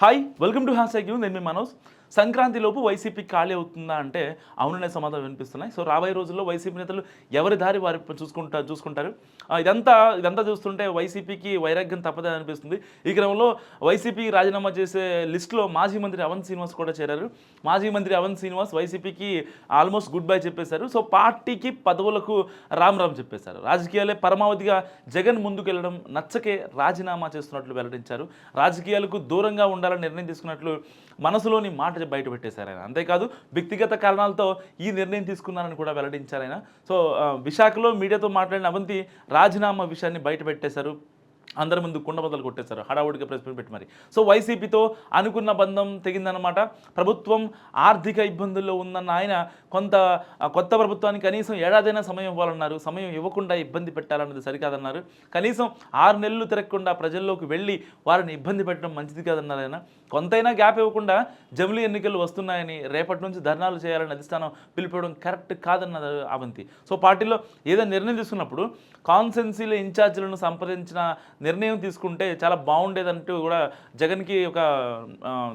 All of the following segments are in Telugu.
Hi, welcome to Hashtag You, name me Manos. Sankranti లోపు వైసీపీ ఖాళీ అవుతుందా అంటే అవుననే సమాధానం వినిపిస్తున్నాయి. సో రాబోయే రోజుల్లో వైసీపీ నేతలు ఎవరి దారి వారి చూసుకుంటా చూసుకుంటారు. ఇదంతా ఇదంతా చూస్తుంటే వైసీపీకి వైరాగ్యం తప్పదని అనిపిస్తుంది. ఈ క్రమంలో వైసీపీ రాజీనామా చేసే లిస్టులో మాజీ మంత్రి అవంత్ శ్రీనివాస్ కూడా చేరారు. మాజీ మంత్రి అవంత్ శ్రీనివాస్ వైసీపీకి ఆల్మోస్ట్ గుడ్ బై చెప్పేశారు. సో పార్టీకి పదవులకు రామ్ రామ్ చెప్పేశారు. రాజకీయాలే పరమావధిగా జగన్ ముందుకెళ్ళడం నచ్చకే రాజీనామా చేస్తున్నట్లు వెల్లడించారు. రాజకీయాలకు దూరంగా ఉండాలని నిర్ణయం తీసుకున్నట్లు మనసులోని మాట బయట పెట్టేశారు ఆయన. అంతేకాదు వ్యక్తిగత కారణాలతో ఈ నిర్ణయం తీసుకున్నారని కూడా వెల్లడించారు ఆయన. సో ఆ, విశాఖలో మీడియాతో మాట్లాడిన అవంతి రాజీనామా విషయాన్ని బయట పెట్టేశారు. అందరి ముందు కుండబద్దలు కొట్టేశారు. హడావుడిగా ప్రెస్ మీట్ పెట్టి మరి. సో వైసీపీతో అనుకున్న బంధం తెగిందనమాట ప్రభుత్వం ఆర్థిక ఇబ్బందుల్లో ఉందన్న ఆయన కొంత కొత్త ప్రభుత్వానికి కనీసం ఏడాదైనా సమయం ఇవ్వాలన్నారు. సమయం ఇవ్వకుండా ఇబ్బంది పెట్టాలన్నది సరికాదన్నారు. కనీసం ఆరు నెలలు తిరగకుండా ప్రజల్లోకి వెళ్ళి వారిని ఇబ్బంది పెట్టడం మంచిది కాదన్నారు ఆయన. కొంతైనా గ్యాప్ ఇవ్వకుండా జమిలీ ఎన్నికలు వస్తున్నాయని రేపటి నుంచి ధర్నాలు చేయాలని అధిష్టానం పిలిపడం కరెక్ట్ కాదన్నది అవంతి సో పార్టీలో ఏదైనా నిర్ణయం తీసుకున్నప్పుడు కాన్సెన్సీల ఇన్ఛార్జీలను సంప్రదించిన నిర్ణయం తీసుకుంటే చాలా బాగుండేదంటూ కూడా జగన్కి ఒక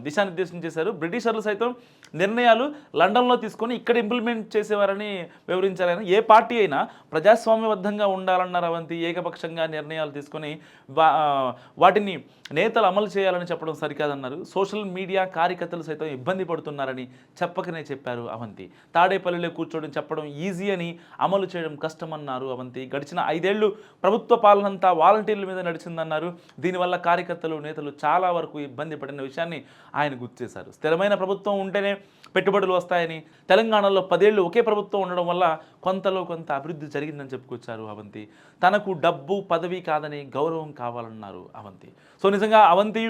దిశానిర్దేశం చేశారు. బ్రిటిషర్లు సైతం నిర్ణయాలు లండన్లో తీసుకొని ఇక్కడ ఇంప్లిమెంట్ చేసేవారని వివరించారని ఏ పార్టీ అయినా ప్రజాస్వామ్యబద్ధంగా ఉండాలన్నారు అవంతి ఏకపక్షంగా నిర్ణయాలు తీసుకొని వా- వాటిని నేతలు అమలు చేయాలని చెప్పడం సరికాదన్నారు. సోషల్ మీడియా కార్యకర్తలు సైతం ఇబ్బంది పడుతున్నారని చెప్పకనే చెప్పారు అవంతి. తాడేపల్లిలో కూర్చోవడం చెప్పడం ఈజీ అని అమలు చేయడం కష్టమన్నారు అవంతి. గడిచిన ఐదేళ్ళు ప్రభుత్వ పాలనంతా వాలంటీర్ల మీద వచ్చిందన్నారు దీనివల్ల కార్యకర్తలు నేతలు చాలా వరకు ఇబ్బంది పడిన విషయాన్ని ఆయన గుర్తు చేశారు. స్థిరమైన ప్రభుత్వం ఉంటేనే పెట్టుబడులు వస్తాయని తెలంగాణలో పదేళ్ళు ఒకే ప్రభుత్వం ఉండడం వల్ల కొంతలో కొంత అభివృద్ధి జరిగిందని చెప్పుకొచ్చారు అవంతి. తనకు డబ్బు పదవి కాదని గౌరవం కావాలన్నారు అవంతి. సో నిజంగా అవంతి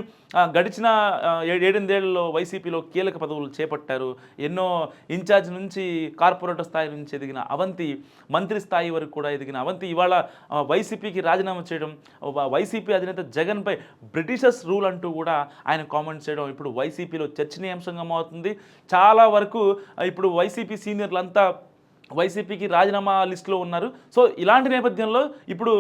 గడిచిన ఏడెనిమిదేళ్ళలో వైసీపీలో కీలక పదవులు చేపట్టారు. ఎన్నో ఇన్ఛార్జ్ నుంచి కార్పొరేటర్ స్థాయి నుంచి ఎదిగిన అవంతి మంత్రి స్థాయి వరకు కూడా ఎదిగిన అవంతి ఇవాళ వైసీపీకి రాజీనామా చేయడం వైసీపీ అధినేత జగన్పై బ్రిటిషర్స్ రూల్ అంటూ కూడా ఆయన కామెంట్ చేయడం ఇప్పుడు వైసీపీలో చర్చనీయాంశంగా మారుతుంది. చాలా వరకు ఇప్పుడు వైసీపీ సీనియర్లంతా వైసీపీకి రాజీనామా లిస్టులో ఉన్నారు. సో ఇలాంటి నేపథ్యంలో ఇప్పుడు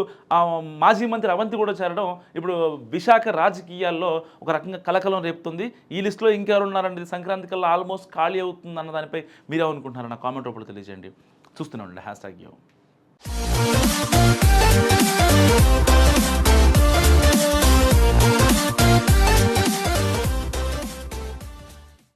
మాజీ మంత్రి అవంతి కూడా చేరడం ఇప్పుడు విశాఖ రాజకీయాల్లో ఒక రకంగా కలకలం రేపుతుంది. ఈ లిస్టులో ఇంకెవరు ఉన్నారండి? సంక్రాంతి కల్లా ఆల్మోస్ట్ ఖాళీ అవుతుంది అన్న దానిపై మీరు నా కామెంట్ రూపంలో తెలియజేయండి. చూస్తూనే ఉండండి హ్యాష్ ట్యాగ్